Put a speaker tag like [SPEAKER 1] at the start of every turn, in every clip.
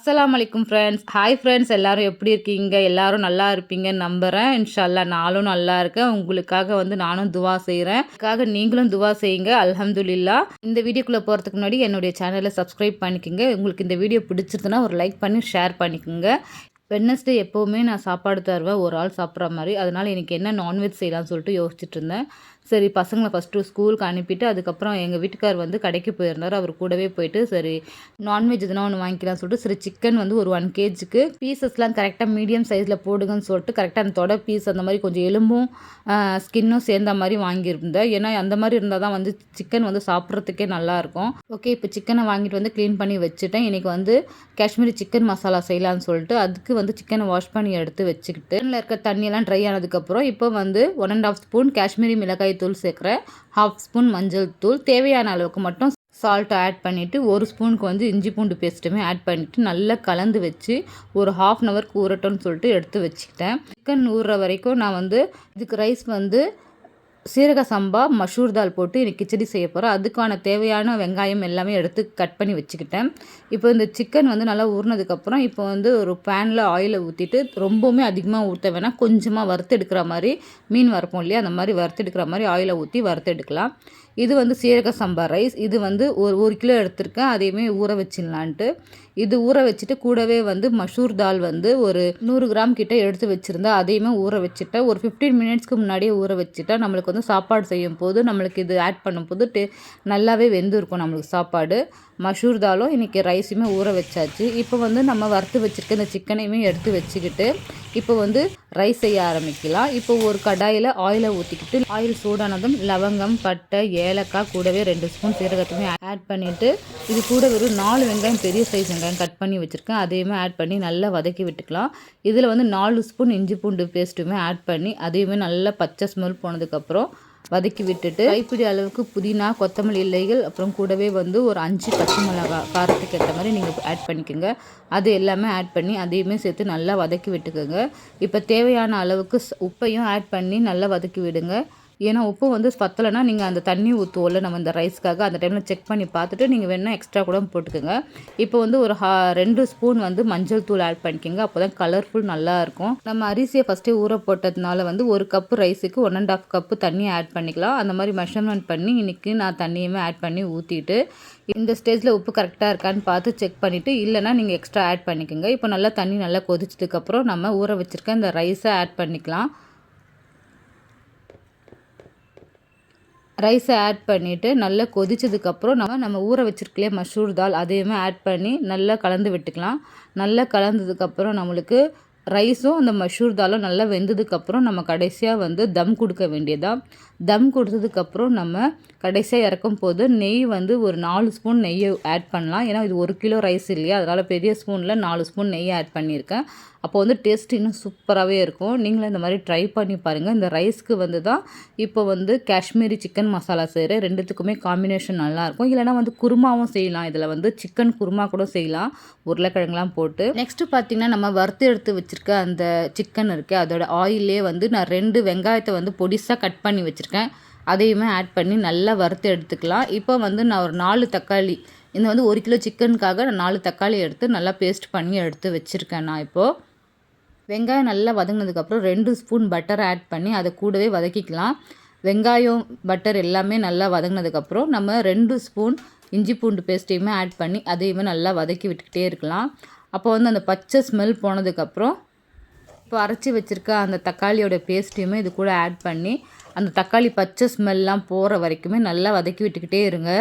[SPEAKER 1] அஸ்லாம் அலைக்கும் friends hi friends எல்லாரும் எப்படி இருக்கீங்க? எல்லாரும் நல்லா இருப்பீங்கன்னு நம்புகிறேன் இன்ஷால்லா நானும் நல்லா இருக்கேன். உங்களுக்காக வந்து நானும் துவா செய்கிறேன் அதுக்காக நீங்களும் துவா செய்யுங்க. அல்ஹம்துல்லா இந்த வீடியோக்குள்ளே போகிறதுக்கு முன்னாடி என்னுடைய சேனலை சப்ஸ்கிரைப் பண்ணிக்கோங்க. உங்களுக்கு இந்த வீடியோ பிடிச்சிருந்துன்னா ஒரு லைக் பண்ணி ஷேர் பண்ணிக்கோங்க. வெட்னஸ்டே எப்போவுமே நான் சாப்பாடு தருவேன். ஒரு ஆள் சாப்பிட்ற மாதிரி. அதனால் எனக்கு என்ன நான்வெஜ் செய்யலாம்னு சொல்லிட்டு யோசிச்சுட்டு இருந்தேன். சரி பசங்களை ஃபஸ்ட்டு ஸ்கூலுக்கு அனுப்பிட்டு அதுக்கப்புறம் எங்கள் வீட்டுக்கார் வந்து கடைக்கு போயிருந்தார். அவர் கூடவே போயிட்டு சரி நான்வெஜ் எதுனா ஒன்று வாங்கிக்கலாம்னு சொல்லிட்டு சரி சிக்கன் வந்து ஒரு ஒன் கேஜிக்கு பீசஸ்லாம் கரெக்டாக மீடியம் சைஸில் போடுங்கன்னு சொல்லிட்டு கரெக்டாக அந்த தொட பீஸ் அந்த மாதிரி கொஞ்சம் எலும்பும் ஸ்கின்னும் சேர்ந்த மாதிரி வாங்கியிருந்தேன். ஏன்னா அந்த மாதிரி இருந்தால் தான் வந்து சிக்கன் வந்து சாப்பிட்றதுக்கே நல்லாயிருக்கும் ஓகே இப்போ சிக்கனை வாங்கிட்டு வந்து க்ளீன் பண்ணி வச்சுட்டேன். இன்றைக்கி வந்து காஷ்மீரி சிக்கன் மசாலா செய்யலான்னு சொல்லிட்டு அதுக்கு வந்து சிக்கனை வாஷ் பண்ணி எடுத்து வச்சுக்கிட்டு இருக்க தண்ணியெல்லாம் ட்ரை ஆனதுக்கப்புறம் இப்போ வந்து one and half spoon Kashmiri மிளகாய் தூள் சேர்க்குறேன் ஹாஃப் ஸ்பூன் மஞ்சள் தூள். தேவையான அளவுக்கு மட்டும் சால்ட்டை ஆட் பண்ணிவிட்டு ஒரு ஸ்பூனுக்கு வந்து இஞ்சி பூண்டு பேஸ்ட்டுமே ஆட் பண்ணிவிட்டு நல்லா கலந்து வச்சு ஒரு ஹாஃப் அன் ஹவருக்கு ஊறட்டும்னு சொல்லிட்டு எடுத்து வச்சுக்கிட்டேன். சிக்கன் ஊறுற வரைக்கும் நான் வந்து இதுக்கு ரைஸ் வந்து சீரக சம்பா மஷூர் தால் போட்டு எனக்கு கிச்சடி செய்ய போகிறோம் அதுக்கான தேவையான வெங்காயம் எல்லாமே எடுத்து கட் பண்ணி வச்சுக்கிட்டேன். இப்போ இந்த சிக்கன் வந்து நல்லா ஊறினதுக்கப்புறம் இப்போ வந்து ஒரு பேனில் ஆயிலை ஊற்றிட்டு ரொம்பவுமே அதிகமாக ஊற்ற வேணாம். கொஞ்சமாக வறுத்து எடுக்கிற மாதிரி மீன் வறுப்போம் இல்லையா? அந்த மாதிரி வறுத்து எடுக்கிற மாதிரி ஆயிலை ஊற்றி வறுத்து எடுக்கலாம். இது வந்து சீரக சம்பா ரைஸ் இது வந்து ஒரு ஒரு கிலோ எடுத்திருக்கேன். அதையுமே ஊற வச்சிடலான்ட்டு. இது ஊற வச்சுட்டு கூடவே வந்து மஷூர் தால் வந்து ஒரு நூறு கிராம் கிட்ட எடுத்து வச்சுருந்தா அதையுமே ஊற வச்சுட்டா ஒரு ஃபிஃப்டீன் மினிட்ஸ்க்கு முன்னாடியே ஊற வச்சுட்டா நம்மளுக்கு வந்து சாப்பாடு செய்யும் போது நம்மளுக்கு இது ஆட் பண்ணும்போது டே நல்லாவே வெந்திருக்கும் நம்மளுக்கு சாப்பாடு. மஷூர் தாலும் இன்றைக்கி ரைஸுமே ஊற வச்சாச்சு. இப்போ வந்து நம்ம வறுத்து வச்சுருக்க இந்த சிக்கனையுமே எடுத்து வச்சுக்கிட்டு இப்போ வந்து ரைஸ் செய்ய ஆரம்பிக்கலாம். இப்போ ஒரு கடாயில் ஆயிலை ஊற்றிக்கிட்டு ஆயில் சூடானதும் லவங்கம் பட்டை ஏலக்காய் கூடவே ரெண்டு ஸ்பூன் சீரகத்தையுமே ஆட் பண்ணிவிட்டு இது கூட வெறும் நாலு வெங்காயம் பெரிய சைஸ் வெங்காயம் கட் பண்ணி வச்சுருக்கேன். அதையுமே ஆட் பண்ணி நல்லா வதக்கி விட்டுக்கலாம். இதில் வந்து நாலு ஸ்பூன் இஞ்சி பூண்டு பேஸ்ட்டுமே ஆட் பண்ணி அதையுமே நல்லா பச்சை ஸ்மெல் போனதுக்கப்புறம் வதக்கி விட்டுட்டு கைப்பிடி அளவுக்கு புதினா கொத்தமல்லி இலைகள் அப்புறம் கூடவே வந்து ஒரு அஞ்சு பச்சை மிளகா காரத்துக்கு ஏற்ற மாதிரி நீங்கள் ஆட் பண்ணிக்கோங்க. அது எல்லாமே ஆட் பண்ணி அதையுமே சேர்த்து நல்லா வதக்கி விட்டுக்கோங்க. இப்போ தேவையான அளவுக்கு உப்பையும் ஆட் பண்ணி நல்லா வதக்கி விடுங்க. ஏன்னா உப்பு வந்து பத்தலைன்னா நீங்கள் அந்த தண்ணி ஊற்றுவோம்ல நம்ம இந்த ரைஸ்க்காக அந்த டைமில் செக் பண்ணி பார்த்துட்டு நீங்கள் வேணால் எக்ஸ்ட்ரா கூட போட்டுக்கோங்க. இப்போ வந்து ஒரு ஹா ரெண்டு ஸ்பூன் வந்து மஞ்சள் தூள் ஆட் பண்ணிக்கோங்க. அப்போ தான் கலர்ஃபுல் நல்லாயிருக்கும் நம்ம அரிசியை ஃபஸ்ட்டே ஊற போட்டதுனால வந்து ஒரு கப்பு ரைஸுக்கு ஒன் அண்ட் ஆஃப் கப்பு தண்ணி ஆட் பண்ணிக்கலாம். அந்த மாதிரி மெஷர்மெண்ட் பண்ணி இன்றைக்கி நான் தண்ணியுமே ஆட் பண்ணி ஊற்றிட்டு இந்த ஸ்டேஜில் உப்பு கரெக்டாக இருக்கான்னு பார்த்து செக் பண்ணிவிட்டு இல்லைனா நீங்கள் எக்ஸ்ட்ரா ஆட் பண்ணிக்கோங்க. இப்போ நல்லா தண்ணி நல்லா கொதிச்சதுக்கப்புறம் நம்ம ஊற வச்சுருக்க இந்த ரைஸை ஆட் பண்ணிக்கலாம். ரைஸை ஆட் பண்ணிவிட்டு நல்லா கொதிச்சதுக்கப்புறம் நம்ம நம்ம ஊற வச்சுருக்கலையே மஷூர் தால் அதையுமே ஆட் பண்ணி நல்லா கலந்து விட்டுக்கலாம். நல்லா கலந்ததுக்கப்புறம் நம்மளுக்கு ரைஸும் அந்த மஷூர் தாலும் நல்லா வெந்ததுக்கப்புறம் நம்ம கடைசியாக வந்து தம் கொடுக்க வேண்டியதான் தம் கொடுத்ததுக்கப்புறம் நம்ம கடைசியாக இறக்கும் போது நெய் வந்து ஒரு நாலு ஸ்பூன் நெய்யை ஆட் பண்ணலாம். ஏன்னா இது ஒரு கிலோ ரைஸ் இல்லையா? அதனால் பெரிய ஸ்பூனில் நாலு ஸ்பூன் நெய் ஆட் பண்ணியிருக்கேன். அப்போ வந்து டேஸ்ட் இன்னும் சூப்பராகவே இருக்கும். நீங்களும் இந்த மாதிரி ட்ரை பண்ணி பாருங்கள் இந்த ரைஸ்க்கு வந்து தான் இப்போ வந்து காஷ்மீரி சிக்கன் மசாலா செய்கிற ரெண்டுத்துக்குமே காம்பினேஷன் நல்லாயிருக்கும் இல்லைனா வந்து குருமாவும் செய்யலாம். இதில் வந்து சிக்கன் குருமா கூட செய்யலாம். உருளைக்கிழங்குலாம் போட்டு. நெக்ஸ்ட்டு பார்த்திங்கன்னா நம்ம வறுத்து எடுத்து வச்சுருக்க அந்த சிக்கன் இருக்குது அதோட ஆயிலே வந்து நான் ரெண்டு வெங்காயத்தை வந்து பொடிசாக கட் பண்ணி வச்சுருக்கேன். அதையுமே ஆட் பண்ணி நல்லா வறுத்து எடுத்துக்கலாம். இப்போ வந்து நான் ஒரு நாலு தக்காளி இந்த வந்து ஒரு கிலோ சிக்கனுக்காக நான் நாலு தக்காளி எடுத்து நல்லா பேஸ்ட் பண்ணி எடுத்து வச்சுருக்கேன் நான் இப்போது வெங்காயம் நல்லா வதங்கினதுக்கப்புறம் ரெண்டு ஸ்பூன் பட்டர் ஆட் பண்ணி அதை கூடவே வதக்கிக்கலாம். வெங்காயம் பட்டர் எல்லாமே நல்லா வதங்கினதுக்கப்புறம் நம்ம ரெண்டு ஸ்பூன் இஞ்சி பூண்டு பேஸ்ட்டையுமே ஆட் பண்ணி அதையுமே நல்லா வதக்கி விட்டுக்கிட்டே இருக்கலாம். அப்போ வந்து அந்த பச்சை ஸ்மெல் போனதுக்கப்புறம் இப்போ அரைச்சி வச்சுருக்க அந்த தக்காளியோட பேஸ்ட்டையுமே இது கூட ஆட் பண்ணி அந்த தக்காளி பச்சை ஸ்மெல்லாம் போகிற வரைக்குமே நல்லா வதக்கி விட்டுக்கிட்டே இருங்க.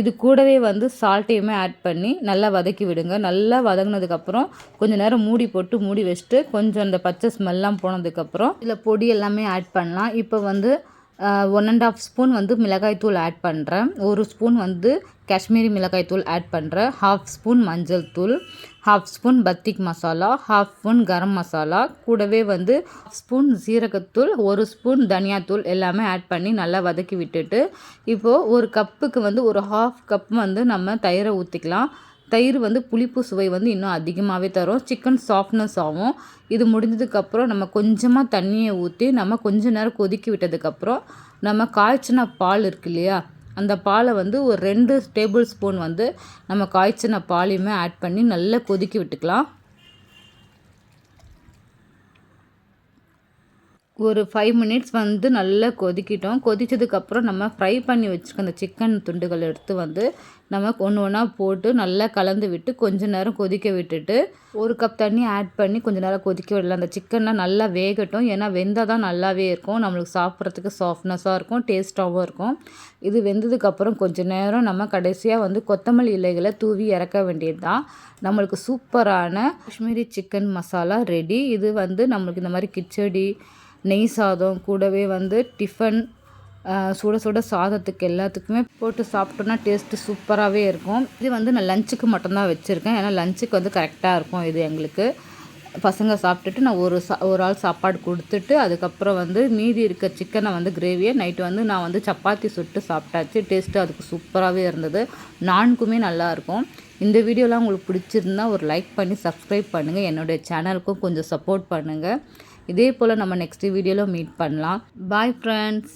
[SPEAKER 1] இது கூடவே வந்து சால்ட்டையுமே ஆட் பண்ணி நல்லா வதக்கி விடுங்க. நல்லா வதங்கினதுக்கப்புறம் கொஞ்சம் நேரம் மூடி போட்டு மூடி வச்சுட்டு கொஞ்சம் அந்த பச்சை ஸ்மெல்லாம் போனதுக்கப்புறம் இதில் பொடி எல்லாமே ஆட் பண்ணலாம். இப்போ வந்து ஒன் அண்ட் ஆஃப் ஸ்பூன் வந்து மிளகாய்த்தூள் ஆட் பண்ணுறேன் ஒரு ஸ்பூன் வந்து காஷ்மீரி மிளகாய்த்தூள் ஆட் பண்ணுறேன் ஹாஃப் ஸ்பூன் மஞ்சள் தூள் ஹாஃப் ஸ்பூன் பத்திக் மசாலா ஹாஃப் ஸ்பூன் கரம் மசாலா கூடவே வந்து ஸ்பூன் சீரகத்தூள் ஒரு ஸ்பூன் தனியாத்தூள் எல்லாமே ஆட் பண்ணி நல்லா வதக்கி விட்டுட்டு இப்போது ஒரு கப்புக்கு வந்து ஒரு ஹாஃப் கப் வந்து நம்ம தயிரை ஊற்றிக்கலாம் தயிர் வந்து புளிப்பு சுவை வந்து இன்னும் அதிகமாகவே தரும். சிக்கன் சாஃப்ட்னஸ் ஆகும் இது முடிஞ்சதுக்கப்புறம் நம்ம கொஞ்சமாக தண்ணியை ஊற்றி நம்ம கொஞ்ச நேரம் கொதிக்கி விட்டதுக்கப்புறம் நம்ம காய்ச்சின பால் இருக்கு இல்லையா? அந்த பாலை வந்து ஒரு ரெண்டு டேபிள் ஸ்பூன் வந்து நம்ம காய்ச்சின பாலையுமே ஆட் பண்ணி நல்லா கொதிக்க விட்டுக்கலாம். ஒரு ஃபைவ் மினிட்ஸ் வந்து நல்லா கொதிக்கிட்டோம். கொதித்ததுக்கப்புறம் நம்ம ஃப்ரை பண்ணி வச்சுருக்க அந்த சிக்கன் துண்டுகள் எடுத்து வந்து நம்ம ஒன்று ஒன்றா போட்டு நல்லா கலந்து விட்டு கொஞ்ச நேரம் கொதிக்க விட்டுட்டு ஒரு கப் தண்ணி ஆட் பண்ணி கொஞ்ச நேரம் கொதிக்க விடலாம். அந்த சிக்கன்லாம் நல்லா வேகட்டும். ஏன்னா வெந்தால் தான் நல்லாவே இருக்கும். நம்மளுக்கு சாப்பிட்றதுக்கு சாஃப்ட்னஸாக இருக்கும். டேஸ்ட்டாகவும் இருக்கும். இது வெந்ததுக்கப்புறம் கொஞ்ச நேரம் நம்ம கடைசியாக வந்து கொத்தமல்லி இலைகளை தூவி இறக்க வேண்டியது தான் நம்மளுக்கு சூப்பரான காஷ்மீரி சிக்கன் மசாலா ரெடி இது வந்து நம்மளுக்கு இந்த மாதிரி கிச்சடி நெய் சாதம் கூடவே வந்து டிஃபன் சுட சுட சாதத்துக்கு எல்லாத்துக்குமே போட்டு சாப்பிட்டோன்னா டேஸ்ட்டு சூப்பராகவே இருக்கும். இது வந்து நான் லஞ்சுக்கு மட்டும்தான் வச்சுருக்கேன். ஏன்னா லஞ்சுக்கு வந்து கரெக்டாக இருக்கும் இது எங்களுக்கு. பசங்க சாப்பிட்டுட்டு நான் ஒரு சா ஒரு ஆள் சாப்பாடு கொடுத்துட்டு அதுக்கப்புறம் வந்து மீதி இருக்க சிக்கனை வந்து கிரேவியை நைட்டு வந்து நான் வந்து சப்பாத்தி சுட்டு சாப்பிட்டாச்சு. டேஸ்ட்டு அதுக்கு சூப்பராகவே இருந்தது. நான்குமே நல்லாயிருக்கும் இந்த வீடியோலாம் உங்களுக்கு பிடிச்சிருந்தா ஒரு லைக் பண்ணி சப்ஸ்கிரைப் பண்ணுங்கள் என்னுடைய சேனலுக்கும் கொஞ்சம் சப்போர்ட் பண்ணுங்கள் இதே போல் நம்ம நெக்ஸ்ட் வீடியோவில் மீட் பண்ணலாம். Bye friends